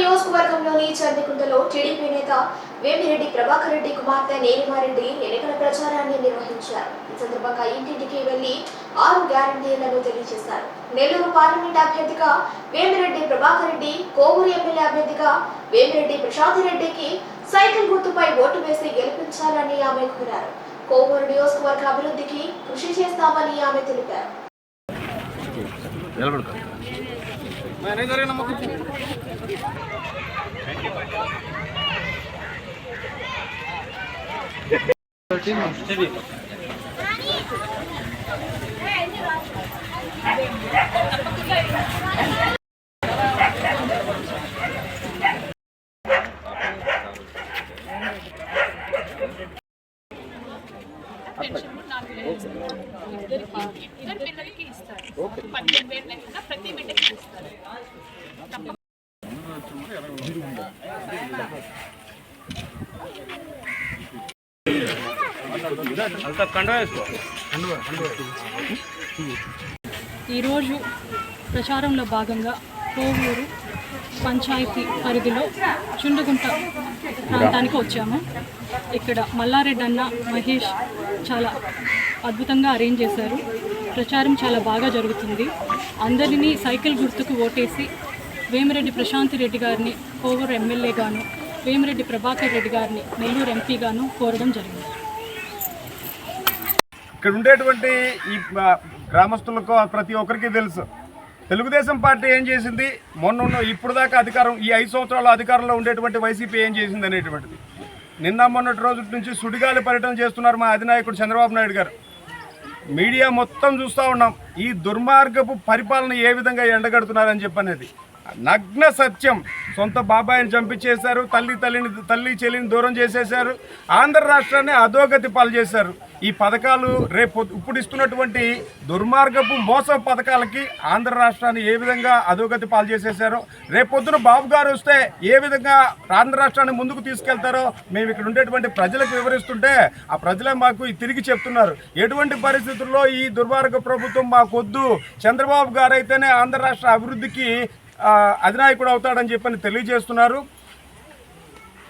నియోజకవర్గంలోని చందికుంటలో టీడీపీ నేత వేమిరెడ్డి ప్రభాకర్ రెడ్డి కుమార్తె నేనిమారెడ్డి ఎన్నికల ప్రచారాన్ని నిర్వహించారు. ఈ సందర్భంగా ఇంటింటికి వెళ్ళి ఆరు గ్యారంటీలను తెలియజేశారు. నెల్లూరు పార్లమెంట్ అభ్యర్థిగా వేమిరెడ్డి ప్రభాకర్ రెడ్డి కోవూరు ఎమ్మెల్యే అభ్యర్థిగా వేమిరెడ్డి ప్రశాంత్ రెడ్డికి సైకిల్ గుర్తుపై ఓటు వేసి గెలిపించాలని ఆమె కోరారు. కోవూరు నియోజకవర్గ అభివృద్ధికి కృషి చేస్తామని ఆమె తెలిపారు. నిలబడుకో పెన్షన్ నాలుగు వేలు ఇస్తారు. ఇద్దరికి ఇద్దరు పిల్లలకి ఇస్తారు పన్నెండు వేలు లెక్కన ఈరోజు ప్రచారంలో భాగంగా కోవూరు పంచాయతీ పరిధిలో చుండగుంట ప్రాంతానికి వచ్చాము. ఇక్కడ మల్లారెడ్డి అన్న మహేష్ చాలా అద్భుతంగా అరేంజ్ చేశారు. ప్రచారం చాలా బాగా జరుగుతుంది. అందరినీ సైకిల్ గుర్తుకు ఓటేసి వేమిరెడ్డి ప్రశాంతి రెడ్డి గారిని కోవూరు ఎమ్మెల్యేగాను వేమిరెడ్డి ప్రభాకర్ రెడ్డి గారిని నెల్లూరు ఎంపీగాను కోరడం జరిగింది. ఇక్కడ ఉండేటువంటి ఈ గ్రామస్తులకు ప్రతి ఒక్కరికి తెలుసు. తెలుగుదేశం పార్టీ ఏం చేసింది? మొన్న ఉన్న- ఇప్పుడు దాకా అధికారం ఈ ఐదు సంవత్సరాల అధికారంలో ఉండేటువంటి వైసీపీ ఏం చేసింది అనేటువంటిది. నిన్న మొన్నటి రోజు నుంచి సుడిగాలి పర్యటన చేస్తున్నారు మా అధినాయకుడు చంద్రబాబు నాయుడు గారు. మీడియా మొత్తం చూస్తూ ఉన్నాం. ఈ దుర్మార్గపు పరిపాలన ఏ విధంగా ఎండగడుతున్నారని చెప్పనేది. నగ్న సత్యం. సొంత బాబాయిని చంపించేశారు తల్లి తల్లిని తల్లి చెల్లిని దూరం చేసేశారు ఆంధ్ర రాష్ట్రాన్ని అధోగతి పాలు చేశారు. ఈ పథకాలు రేపు ఇప్పుడు ఇస్తున్నటువంటి దుర్మార్గపు మోస పథకాలకి ఆంధ్ర రాష్ట్రాన్ని ఏ విధంగా అధోగతి పాలు చేసేశారో రేపొద్దున బాబు గారు వస్తే ఏ విధంగా ఆంధ్ర రాష్ట్రాన్ని ముందుకు తీసుకెళ్తారో మేము ఇక్కడ ఉండేటువంటి ప్రజలకు వివరిస్తుంటే ఆ ప్రజలే మాకు తిరిగి చెప్తున్నారు. ఎటువంటి పరిస్థితుల్లో ఈ దుర్మార్గ ప్రభుత్వం మాకొద్దు? చంద్రబాబు గారు అయితేనే ఆంధ్ర రాష్ట్ర అభివృద్ధికి అధినాయకుడు అవుతాడని చెప్పని తెలియజేస్తున్నారు.